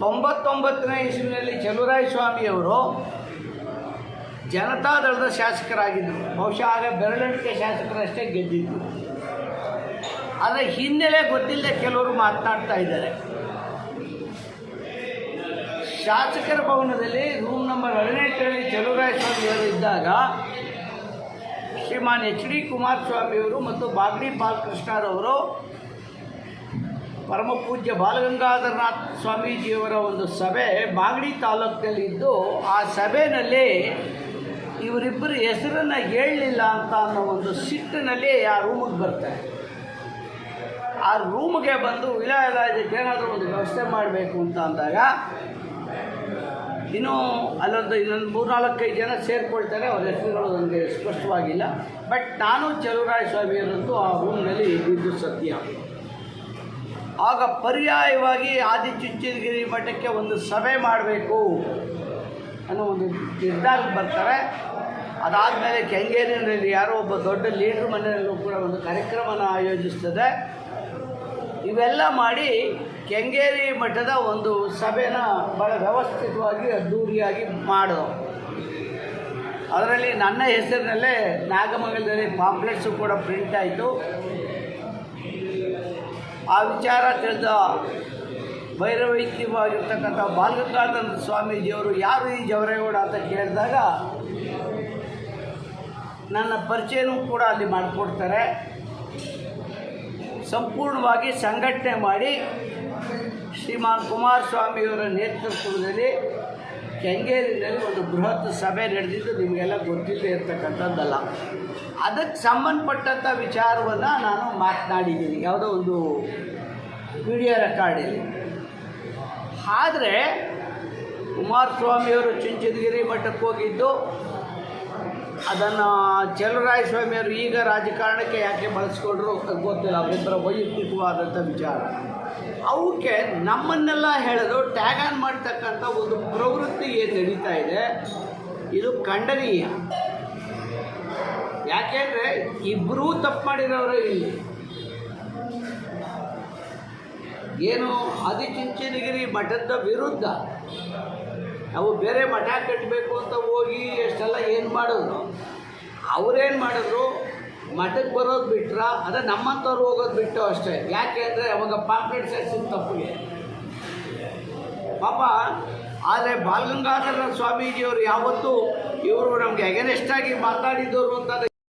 ತೊಂಬತ್ತೊಂಬತ್ತನೇ ಇಸುವಿನಲ್ಲಿ ಚಲುವರಾಯ ಸ್ವಾಮಿಯವರು ಜನತಾದಳದ ಶಾಸಕರಾಗಿದ್ದರು. ಬಹುಶಃ ಆಗ ಬೆರಳಿಕೆ ಶಾಸಕರಷ್ಟೇ ಗೆದ್ದಿದ್ದರು ಅದರ ಹಿನ್ನೆಲೆ ಗೊತ್ತಿಲ್ಲದೆ ಕೆಲವರು ಮಾತನಾಡ್ತಾ ಇದ್ದಾರೆ. ಶಾಸಕರ ಭವನದಲ್ಲಿ ರೂಮ್ ನಂಬರ್ ಹದಿನೆಂಟರಲ್ಲಿ ಚಲುರಾಯ ಸ್ವಾಮಿಯವರು ಇದ್ದಾಗ ಶ್ರೀಮಾನ್ ಎಚ್ ಡಿ ಕುಮಾರಸ್ವಾಮಿಯವರು ಮತ್ತು ಬಾಗ್ಡಿ ಬಾಲಕೃಷ್ಣರವರು ಪರಮ ಪೂಜ್ಯ ಬಾಲಗಂಗಾಧರನಾಥ್ ಸ್ವಾಮೀಜಿಯವರ ಒಂದು ಸಭೆ ಬಾಗಡಿ ತಾಲೂಕಿನಲ್ಲಿದ್ದು, ಆ ಸಭೆಯಲ್ಲಿ ಇವರಿಬ್ಬರು ಹೆಸರನ್ನು ಹೇಳಲಿಲ್ಲ ಅಂತ ಅನ್ನೋ ಒಂದು ಸಿಟ್ಟಿನಲ್ಲಿ ಆ ರೂಮಿಗೆ ಬರ್ತಾರೆ. ಆ ರೂಮ್ಗೆ ಬಂದು ಇದಕ್ಕೆ ಏನಾದರೂ ಒಂದು ವ್ಯವಸ್ಥೆ ಮಾಡಬೇಕು ಅಂತ ಅಂದಾಗ, ಇನ್ನೂ ಅಲ್ಲೊಂದು ಇನ್ನೊಂದು ಮೂರ್ನಾಲ್ಕೈದು ಜನ ಸೇರಿಕೊಳ್ತಾರೆ, ಅವ್ರ ಹೆಸರುಗಳು ನನಗೆ ಸ್ಪಷ್ಟವಾಗಿಲ್ಲ. ಬಟ್ ನಾನು ಚಲುವರಾಯ ಸ್ವಾಮಿಯವರಂತೂ ಆ ರೂಮ್ನಲ್ಲಿ ಇದ್ದಿದ್ದು ಸತ್ಯ. ಆಗ ಪರ್ಯಾಯವಾಗಿ ಆದಿಚುಂಚನಗಿರಿ ಮಠಕ್ಕೆ ಒಂದು ಸಭೆ ಮಾಡಬೇಕು ಅನ್ನೋ ಒಂದು ನಿರ್ಧಾರಕ್ಕೆ ಬರ್ತಾರೆ. ಅದಾದಮೇಲೆ ಕೆಂಗೇರಿನಲ್ಲಿ ಯಾರೋ ಒಬ್ಬ ದೊಡ್ಡ ಲೀಡ್ರ್ ಮನೆಯಲ್ಲೂ ಕೂಡ ಒಂದು ಕಾರ್ಯಕ್ರಮನ ಆಯೋಜಿಸ್ತದೆ. ಇವೆಲ್ಲ ಮಾಡಿ ಕೆಂಗೇರಿ ಮಠದ ಒಂದು ಸಭೆನ ಭಾಳ ವ್ಯವಸ್ಥಿತವಾಗಿ ಅದ್ದೂರಿಯಾಗಿ ಮಾಡೋ ಅದರಲ್ಲಿ ನನ್ನ ಹೆಸರಿನಲ್ಲೇ ನಾಗಮಂಗಲದಲ್ಲಿ ಪಾಂಪ್ಲೆಟ್ಸು ಕೂಡ ಪ್ರಿಂಟ್ ಆಯಿತು. ಆ ವಿಚಾರ ತಿಳಿದ ಭೈರವೈದ್ಯವಾಗಿರ್ತಕ್ಕಂಥ ಬಾಲಗಂಗಾಧರ ಸ್ವಾಮೀಜಿಯವರು ಯಾರು ಈ ಜವರೇಗೌಡ ಅಂತ ಕೇಳಿದಾಗ, ನನ್ನ ಪರಿಚಯನೂ ಕೂಡ ಅಲ್ಲಿ ಮಾಡಿಕೊಡ್ತಾರೆ. ಸಂಪೂರ್ಣವಾಗಿ ಸಂಘಟನೆ ಮಾಡಿ ಶ್ರೀಮಾನ್ ಕುಮಾರಸ್ವಾಮಿಯವರ ನೇತೃತ್ವದಲ್ಲಿ ಕೆಂಗೇರಿನಲ್ಲಿ ಒಂದು ಬೃಹತ್ ಸಭೆ ನಡೆದಿದ್ದು ನಿಮಗೆಲ್ಲ ಗೊತ್ತಿಲ್ಲದೆ ಇರತಕ್ಕಂಥದ್ದಲ್ಲ. ಅದಕ್ಕೆ ಸಂಬಂಧಪಟ್ಟಂಥ ವಿಚಾರವನ್ನು ನಾನು ಮಾತನಾಡಿದ್ದೀನಿ. ಯಾವುದೋ ಒಂದು ವಿಡಿಯೋ ರೆಕಾರ್ಡಲ್ಲಿ ಆದರೆ ಕುಮಾರಸ್ವಾಮಿಯವರು ಚುಂಚನಗಿರಿ ಮಠಕ್ಕೆ ಹೋಗಿದ್ದು ಅದನ್ನು ಚಲುವರಾಯ ಸ್ವಾಮಿಯವರು ಈಗ ರಾಜಕಾರಣಕ್ಕೆ ಯಾಕೆ ಬಳಸ್ಕೊಂಡ್ರು ಗೊತ್ತಿಲ್ಲ. ಅವರಿಬ್ಬರ ವೈಯಕ್ತಿಕವಾದಂಥ ವಿಚಾರ. ಅವಕ್ಕೆ ನಮ್ಮನ್ನೆಲ್ಲ ಹೇಳೋದು ಟ್ಯಾಗ್ ಆನ್ ಮಾಡ್ತಕ್ಕಂಥ ಒಂದು ಪ್ರವೃತ್ತಿ ಏನು ನಡೀತಾ ಇದೆ, ಇದು ಖಂಡನೀಯ. ಯಾಕೆಂದರೆ ಇಬ್ಬರೂ ತಪ್ಪು ಮಾಡಿರೋರು ಇಲ್ಲಿ. ಏನು ಆದಿಚುಂಚನಗಿರಿ ಮಠದ ವಿರುದ್ಧ ನಾವು ಬೇರೆ ಮಠ ಕಟ್ಟಬೇಕು ಅಂತ ಹೋಗಿ ಎಷ್ಟೆಲ್ಲ ಏನು ಮಾಡಿದ್ರು? ಅವ್ರೇನು ಮಾಡಿದ್ರು? ಮಠಕ್ಕೆ ಬರೋದು ಬಿಟ್ರ, ಅದೇ ನಮ್ಮಂಥವ್ರು ಹೋಗೋದು ಬಿಟ್ಟು ಅಷ್ಟೇ. ಯಾಕೆ ಅಂದರೆ ಅವಾಗ ಪಾಂಪ್ಲೆಟ್ಸ್ ಸೆಟ್ಸಿದ ತಪ್ಪಿಗೆ. ಪಾಪ, ಆದರೆ ಬಾಲಗಂಗಾಧರ ಸ್ವಾಮೀಜಿಯವರು ಯಾವತ್ತೂ ಇವರು ನಮಗೆ ಎಗನೆಸ್ಟಾಗಿ ಮಾತಾಡಿದವರು ಅಂತ